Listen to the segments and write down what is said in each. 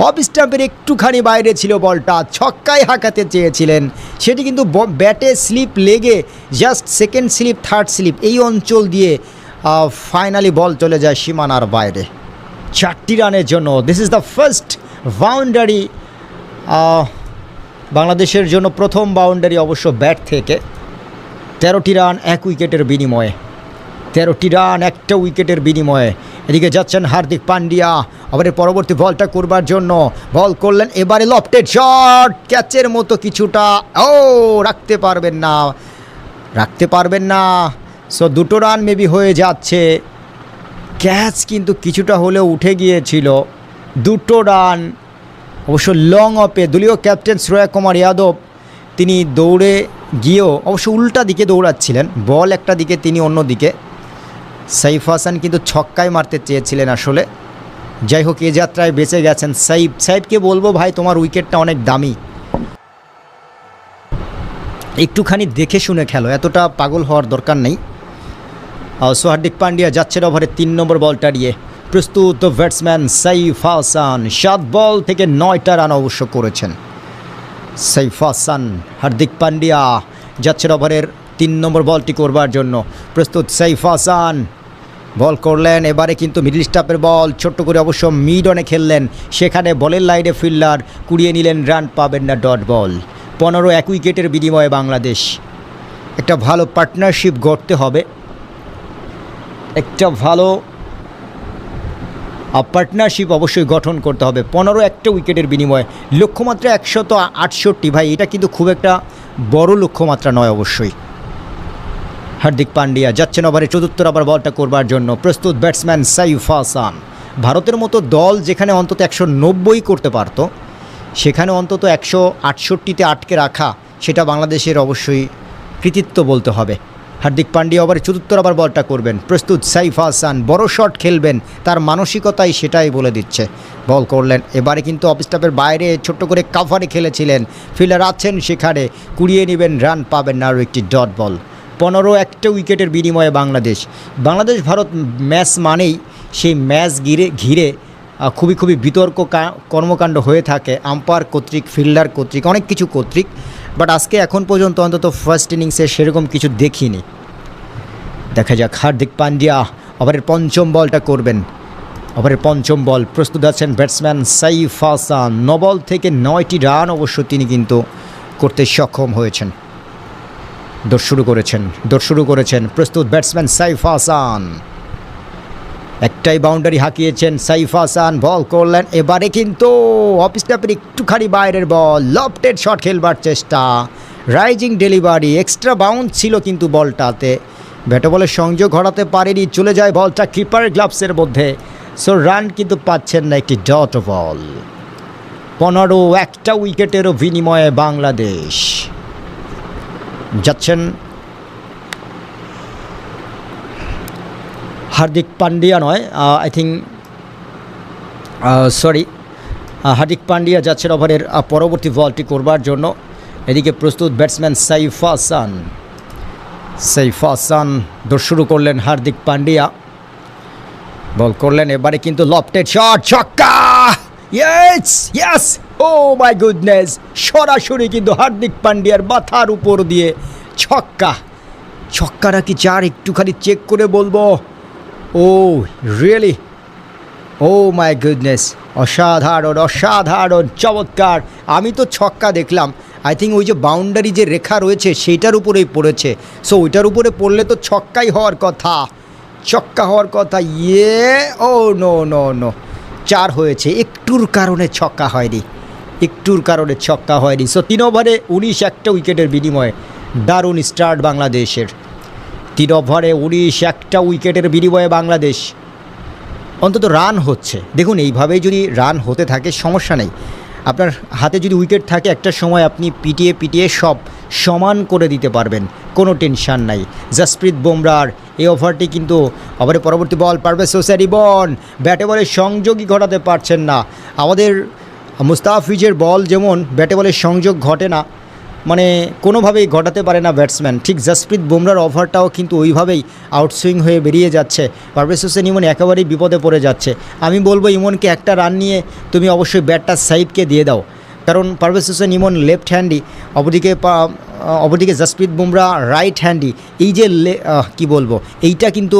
Of স্টাম্পের একটুখানি বাইরে ছিল বলটা, ছক্কায় হাঁকাতে চেয়েছিলেন। সেটি কিন্তু ব্যাটে স্লিপ লেগে just second slip, third slip, এই অঞ্চল দিয়ে ফাইনালি বল চলে যায় সীমানার বাইরে। চারটি রানের জন্য। This is the first boundary বাংলাদেশের জন্য প্রথম বাউন্ডারি অবশ্য ব্যাট থেকে। তেরোটি রান এক উইকেটের বিনিময়ে। তেরোটি রান একটা উইকেটের বিনিময়ে। এদিকে যাচ্ছেন হার্দিক পান্ডিয়া আবার পরবর্তী বলটা করবার জন্য বল করলেন। এবারে লফটেড শট ক্যাচের মতো কিছুটা। ও, রাখতে পারবেন না। রাখতে পারবেন না। সো দুটো রান মেবি হয়ে যাচ্ছে। ক্যাচ কিন্তু কিছুটা হলেও উঠে গিয়েছিল। দুটো রান অবশ্য লং অপে দলীয় ক্যাপ্টেন শ্রেয়া কুমার যাদব, তিনি দৌড়ে গিয়েও অবশ্য উল্টা দিকে দৌড়াচ্ছিলেন। বল একটা দিকে, তিনি অন্য দিকে। সাইফ হাসান কিন্তু ছক্কায় মারতে চেয়েছিলেন আসলে। যাই হোক, এ যাত্রায় বেঁচে গেছেন সাইফ। সাইফকে বলব ভাই, তোমার উইকেটটা অনেক দামি। একটুখানি দেখে শুনে খেলো, এতটা পাগল হওয়ার দরকার নেই। সো হার্দিক পান্ডিয়া যাচ্ছেন ওভারে তিন নম্বর বলটা নিয়ে। প্রস্তুত ব্যাটসম্যান সাইফ হাসান, সাত বল থেকে নয়টা রান অবশ্য করেছেন। সাইফ হাসান, হার্দিক পান্ডিয়া যাচ্ছেন ওভারের তিন নম্বর বলটি করবার জন্য। প্রস্তুত সাইফ হাসান। বল করলেন, এবারে কিন্তু মিডল স্টাফের বল। ছোট্ট করে অবশ্য মিড অনে খেললেন। সেখানে বলের লাইনে ফিল্ডার কুড়িয়ে নিলেন রান পাবেন না ডট বল পনেরো এক উইকেটের বিনিময়ে বাংলাদেশ। একটা ভালো পার্টনারশিপ গড়তে হবে। একটা ভালো পার্টনারশিপ অবশ্যই গঠন করতে হবে। পনেরো একটা উইকেটের বিনিময়ে। লক্ষ্যমাত্রা একশত আটষট্টি। ভাই, এটা কিন্তু খুব একটা বড় লক্ষ্যমাত্রা নয় অবশ্যই। হার্দিক পান্ডিয়া যাচ্ছেন ওভারে চতুর্থ আবার বলটা করবার জন্য। প্রস্তুত ব্যাটসম্যান সাইফ হাসান। ভারতের মতো দল যেখানে অন্তত একশো নব্বই করতে পারতো, সেখানে অন্তত একশো আটষট্টিতে আটকে রাখা, সেটা বাংলাদেশের অবশ্যই কৃতিত্ব বলতে হবে। হার্দিক পান্ডিয়া ওভারে চতুর্থ আবার বলটা করবেন। প্রস্তুত সাইফ হাসান, বড় শট খেলবেন, তার মানসিকতাই সেটাই বলে দিচ্ছে। বল করলেন। এবারে কিন্তু অফ স্টাফের বাইরে ছোট্ট করে কাভারে খেলেছিলেন। ফিল্ডার আছেন সেখানে, কুড়িয়ে নেবেন, রান পাবেন না আরও একটি ডট বল। পনেরো একটা উইকেটের বিনিময়ে বাংলাদেশ। বাংলাদেশ, ভারত ম্যাচ মানেই সেই ম্যাচ ঘিরে ঘিরে খুবই খুবই বিতর্ক কর্মকাণ্ড হয়ে থাকে। আম্পায়ার কর্তৃক, ফিল্ডার কর্তৃক, অনেক কিছু কর্তৃক। বাট আজকে এখন পর্যন্ত অন্তত ফার্স্ট ইনিংসে সেরকম কিছু দেখিনি। দেখা যাক, হার্দিক পান্ডিয়া ওভারের পঞ্চম বলটা করবেন। ওভারের পঞ্চম বল প্রস্তুত আছেন ব্যাটসম্যান সাইফ হাসান। নবল থেকে নয়টি রান অবশ্য তিনি কিন্তু করতে সক্ষম হয়েছেন। দৌড় শুরু করেছেন, দৌড় শুরু করেছেন প্রস্তুত ব্যাটসম্যান সাইফ হাসান। একটাই বাউন্ডারি হাঁকিয়েছেন সাইফ হাসান বল করলেন, এবারে কিন্তু অফ স্টাপের একটুখানি বাইরের বল লফটেড শট খেলবার চেষ্টা। রাইজিং ডেলিভারি এক্সট্রা বাউন্স ছিল কিন্তু বলটাতে। ব্যাটে বলের সংযোগ ঘটাতে পারেনি, চলে যায় বলটা কিপার গ্লাভসের মধ্যে। সো রান কিন্তু পাচ্ছেন না একটি ডট বল পনেরো, একটা উইকেটেরও বিনিময়ে বাংলাদেশ। যাচ্ছেন হার্দিক পান্ডিয়া নয় I think sorry Hardik Pandya যাচ্ছেন ওভারের পরবর্তী বলটি করবার জন্য। এদিকে প্রস্তুত ব্যাটসম্যান সাইফ হাসান। সাইফ দৌড় শুরু করলেন হার্দিক পান্ডিয়া বল করলেন, এবারে কিন্তু লফটেড শট, ছক্কা! Yes yes oh my goodness সরাসরি কিন্তু হার্দিক পান্ডিয়ার মাথার উপর দিয়ে ছক্কা। ছক্কাটা কি চার একটুখানি চেক করে বলব? ও রিয়েলি ও মাই গুডনেস অসাধারণ অসাধারণ, চমৎকার। আমি তো ছক্কা দেখলাম। আই থিঙ্ক ওই যে বাউন্ডারি যে রেখা রয়েছে, সেইটার উপরেই পড়েছে। সো ওইটার উপরে পড়লে তো ছক্কাই হওয়ার কথা। ছক্কা হওয়ার কথা ইয়ে ও নো নো নো চার হয়েছে, একটুর কারণে ছক্কা হয়নি। একটুর কারণে ছক্কা হয়নি। সো তিন ওভারে উনিশ একটা উইকেটের বিনিময়ে দারুণ স্টার্ট বাংলাদেশের। তিন ওভারে উনিশ একটা উইকেটের বিনিময়ে বাংলাদেশ অন্তত রান হচ্ছে। দেখুন, এইভাবেই যদি রান হতে থাকে, সমস্যা নেই। আপনার হাতে যদি উইকেট থাকে, একটা সময় আপনি পিটিয়ে পিটিয়ে সব সমান করে দিতে পারবেন, কোনো টেনশান নাই। জাসপ্রীত বুমরার এই ওভারটি কিন্তু ওভারে পরবর্তী বল পারবে সোসারি বন ব্যাটে বলে সংযোগই ঘটাতে পারছেন না। আমাদের মুস্তাফিজের বল যেমন ব্যাটে বলের সংযোগ ঘটে না মানে কোনোভাবেই ঘটাতে পারে না ব্যাটসম্যান। ঠিক জসপ্রীত বুমরার ওভারটাও কিন্তু ওইভাবেই আউটসুইং হয়ে বেরিয়ে যাচ্ছে। পারভেজ হোসেন ইমন একেবারেই বিপদে পড়ে যাচ্ছে। আমি বলব ইমনকে একটা রান নিয়ে তুমি অবশ্যই ব্যাটটা সাইডকে দিয়ে দাও। কারণ পারভেজ হোসেন ইমন লেফট হ্যান্ডি অপরদিকে অপরদিকে জাসপ্রীত বুমরা রাইট হ্যান্ডি এই যে কি বলব? এইটা কিন্তু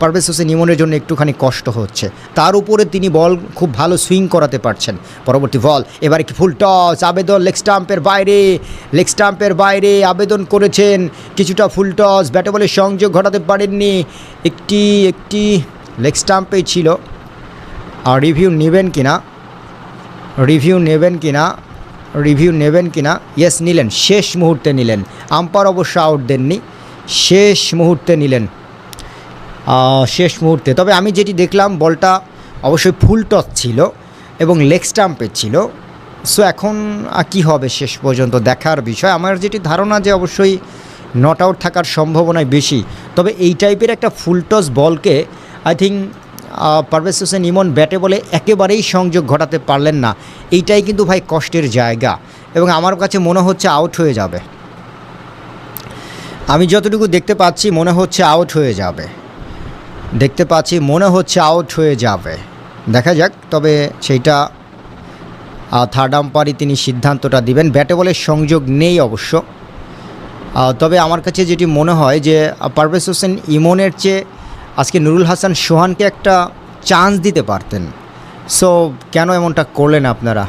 পারভেজ হোসেন ইমনের জন্য একটুখানি কষ্ট হচ্ছে। তার উপরে তিনি বল খুব ভালো সুইং করাতে পারছেন। পরবর্তী বল, এবার কি ফুল টস আবেদন লেগ স্টাম্পের বাইরে লেগ স্টাম্পের বাইরে, আবেদন করেছেন। কিছুটা ফুল টস ব্যাটে বলে সংযোগ ঘটাতে পারেননি। একটি একটি লেগ স্টাম্পেই ছিল। আর রিভিউ নেবেন কিনা? রিভিউ নেবেন কিনা রিভিউ নেবেন কিনা ইয়েস নিলেন। শেষ মুহূর্তে নিলেন। আম্পার অবশ্য আউট দেননি। শেষ মুহূর্তে নিলেন। শেষ মুহূর্তে। তবে আমি যেটি দেখলাম, বলটা অবশ্যই ফুল টস ছিল এবং লেগ স্টাম্পের ছিল। সো এখন কী হবে শেষ পর্যন্ত দেখার বিষয়? আমার যেটি ধারণা যে অবশ্যই নট আউট থাকার সম্ভাবনাই বেশি। তবে এই টাইপের একটা ফুল টস বলকে আই থিঙ্ক পারভেজ হোসেন ইমন ব্যাটে বলে একেবারেই সংযোগ ঘটাতে পারলেন না। এইটাই কিন্তু ভাই কষ্টের জায়গা এবং আমার কাছে মনে হচ্ছে আউট হয়ে যাবে। আমি যতটুকু দেখতে পাচ্ছি মনে হচ্ছে আউট হয়ে যাবে। দেখতে পাচ্ছি মনে হচ্ছে আউট হয়ে যাবে। দেখা যাক, তবে সেইটা থার্ড আম্পায়ারই তিনি সিদ্ধান্তটা দিবেন। ব্যাটে বলে সংযোগ নেই অবশ্য। তবে আমার কাছে যেটি মনে হয় যে পারভেজ হোসেন ইমনের চেয়ে আজকে নুরুল হাসান সোহানকে একটা চান্স দিতে পারতেন। সো কেন এমনটা করলেন আপনারা?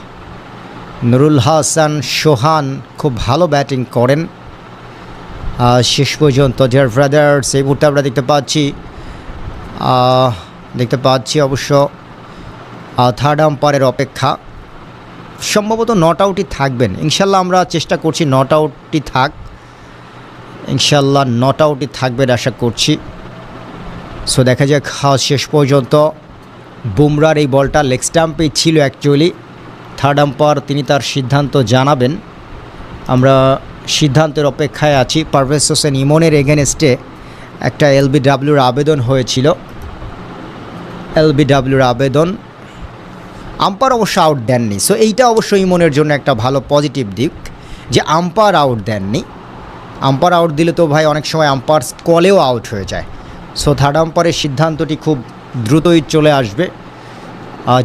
নুরুল হাসান সোহান খুব ভালো ব্যাটিং করেন। শেষ পর্যন্ত ডিয়ার ব্রাদার্স এই মুহূর্তে আমরা দেখতে পাচ্ছি দেখতে পাচ্ছি অবশ্য থার্ড আম্পায়ারের অপেক্ষা। সম্ভবত নট আউটই থাকবেন। ইনশাল্লাহ আমরা চেষ্টা করছি নট আউটই থাক। ইনশাল্লাহ নট আউটই থাকবেন আশা করছি। সো দেখা যাক হ্যাঁ, শেষ পর্যন্ত। বুমরার এই বলটা লেগ স্টাম্পেই ছিল অ্যাকচুয়ালি থার্ড আম্পায়ার তিনি তার সিদ্ধান্ত জানাবেন। আমরা সিদ্ধান্তের অপেক্ষায় আছি। পারভেজ হোসেন ইমনের এগেনস্টে একটা এলবিডাব্লিউর আবেদন হয়েছিল। এলবিডাব্লিউর আবেদন। আম্পায়ার অবশ্য আউট দেননি। সো এইটা অবশ্য ইমনের জন্য একটা ভালো পজিটিভ দিক যে আম্পায়ার আউট দেননি। আম্পায়ার আউট দিলে তো ভাই অনেক সময় আম্পায়ার কলেও আউট হয়ে যায়। সো থার্ড আম্পায়ারের সিদ্ধান্তটি খুব দ্রুতই চলে আসবে।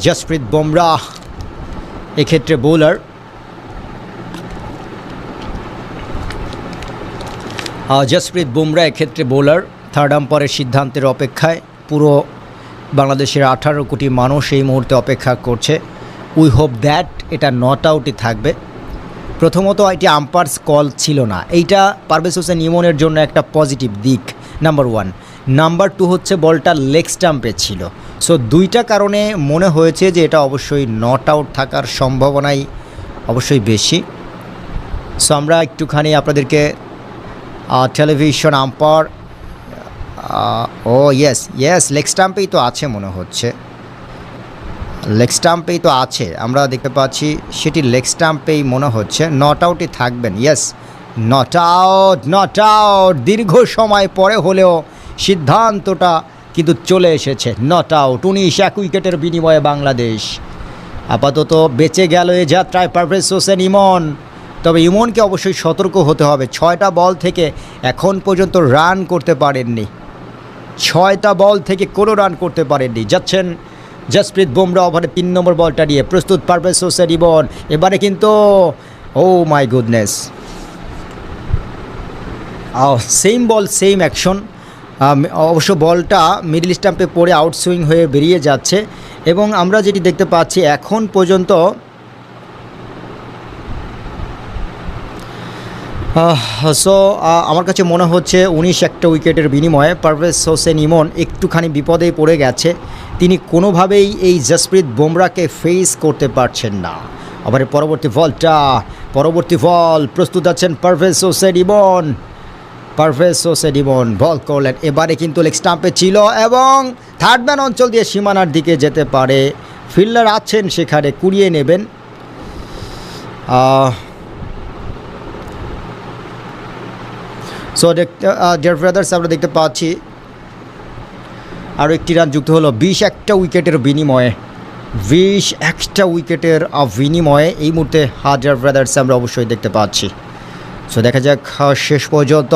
জসপ্রীত বুমরা এক্ষেত্রে বোলার। জসপ্রীত বুমরা এক্ষেত্রে বোলার। থার্ড আম্পায়ারের সিদ্ধান্তের অপেক্ষায় পুরো বাংলাদেশের আঠারো কোটি মানুষ এই মুহূর্তে অপেক্ষা করছে। উই হোপ দ্যাট এটা নট আউটই থাকবে। প্রথমত এটি আম্পায়ার্স কল ছিল না। এইটা পারভেজ হোসেন ইমনের জন্য একটা পজিটিভ দিক, নাম্বার ওয়ান। নাম্বার টু হচ্ছে বলটা লেগ স্টাম্পে ছিল। সো দুইটা কারণে মনে হয়েছে যে এটা অবশ্যই নট আউট থাকার সম্ভাবনাই অবশ্যই বেশি। সো আমরা একটুখানি আপনাদেরকে television umpire oh yes yes leg স্টাম্পেই তো আছে মনে হচ্ছে। লেগ স্টাম্পেই তো আছে। আমরা দেখতে পাচ্ছি সেটি লেগ স্টাম্পেই মনে হচ্ছে। নট আউটই থাকবেন yes not out not out দীর্ঘ সময় পরে হলেও সিদ্ধান্তটা কিন্তু চলে এসেছে নট আউট উনিশ, এক উইকেটের বিনিময়ে বাংলাদেশ। আপাতত বেঁচে গেল এ যাত্রায় পারভেজ হোসেন ইমন। তবে ইমনকে অবশ্যই সতর্ক হতে হবে। ছয়টা বল থেকে এখন পর্যন্ত রান করতে পারেননি। ছয়টা বল থেকে কোনো রান করতে পারেননি। যাচ্ছেন জসপ্রীত বুমরা ওভারে তিন নম্বর বলটা নিয়ে। প্রস্তুত পারভেজ হোসেন ইমন। এবারে কিন্তু ও my goodness same ball same action অবশ্য বলটা মিডল স্টাম্পে পড়ে আউটসুইং হয়ে বেরিয়ে যাচ্ছে এবং আমরা যেটি দেখতে পাচ্ছি এখন পর্যন্ত সো আমার কাছে মনে হচ্ছে উনিশ একটা উইকেটের বিনিময়ে পারভেজ হোসেন ইমন একটুখানি বিপদে পড়ে গেছে। তিনি কোনোভাবেই এই জসপ্রীত বুমরাকে ফেস করতে পারছেন না। আবার পরবর্তী বলটা, পরবর্তী বল, প্রস্তুত আছেন পারভেজ হোসেন ইমন। পারভেজ হোসেন ইমন বল করলেন। এবারে কিন্তু লেগ স্টাম্পে ছিল এবং থার্ড ম্যান অঞ্চল দিয়ে সীমানার দিকে যেতে পারে। ফিল্ডার আছেন সেখানে, কুড়িয়ে নেবেন। সো দেখতে ব্রাদার্স আমরা দেখতে পাচ্ছি। আরও একটি রান যুক্ত হলো। বিশ একটা উইকেটের বিনিময়ে, বিশ একটা উইকেটের বিনিময়ে এই মুহূর্তে হাজার ব্রাদার্স আমরা অবশ্যই দেখতে পাচ্ছি। সো দেখা যাক শেষ পর্যন্ত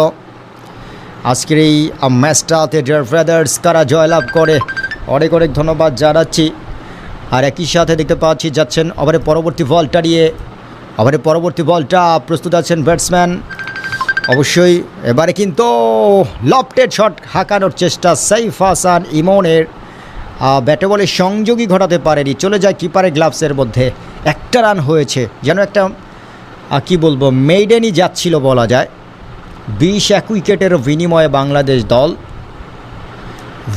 আজকের এই ম্যাচটাতে ডিয়ার ব্রাদার্স কারা জয়লাভ করে। অনেক অনেক ধন্যবাদ জানাচ্ছি। আর একই সাথে দেখতে পাচ্ছি যাচ্ছেন ওভারে পরবর্তী বলটা নিয়ে। ওভারে পরবর্তী বলটা প্রস্তুত আছেন ব্যাটসম্যান অবশ্যই এবারে কিন্তু লফটেড শট হাঁকানোর চেষ্টা সাইফ হাসান ইমনের। ব্যাটে বলে সংযোগই ঘটাতে পারেনি। চলে যায় কিপারের গ্লাভসের মধ্যে। একটা রান হয়েছে। যেন একটা কি বলব মেইডেনই যাচ্ছিল বলা যায়। বিশ এক উইকেটের বিনিময়ে বাংলাদেশ দল,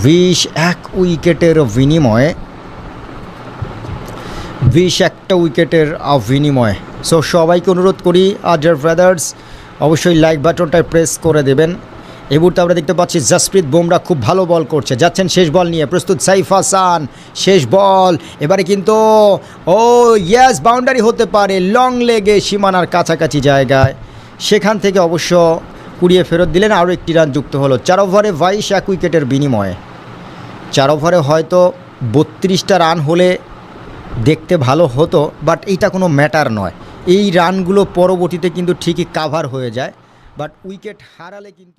বিশ এক উইকেটের বিনিময়ে, বিশ একটা উইকেটের বিনিময়ে। সো সবাইকে অনুরোধ করি আদার ব্রাদার্স অবশ্যই লাইক বাটনটায় প্রেস করে দেবেন। এই মুহূর্তে আমরা দেখতে পাচ্ছি জাসপ্রীত বুমরা খুব ভালো বল করছে। যাচ্ছেন শেষ বল নিয়ে, প্রস্তুত সাইফ হাসান, শেষ বল। এবারে কিন্তু, ও ইয়াস বাউন্ডারি হতে পারে লং লেগে সীমানার কাছাকাছি জায়গায়। সেখান থেকে অবশ্য কুড়িয়ে ফেরত দিলেন আরও একটি রান যুক্ত হলো। চার ওভারে বাইশ, এক উইকেটের বিনিময়ে। চার ওভারে হয়তো বত্রিশটা রান হলে দেখতে ভালো হতো, বাট এইটা কোনো ম্যাটার নয়। এই রানগুলো পরবর্তীতে কিন্তু ঠিকই কাভার হয়ে যায়, বাট উইকেট হারালে কিন্তু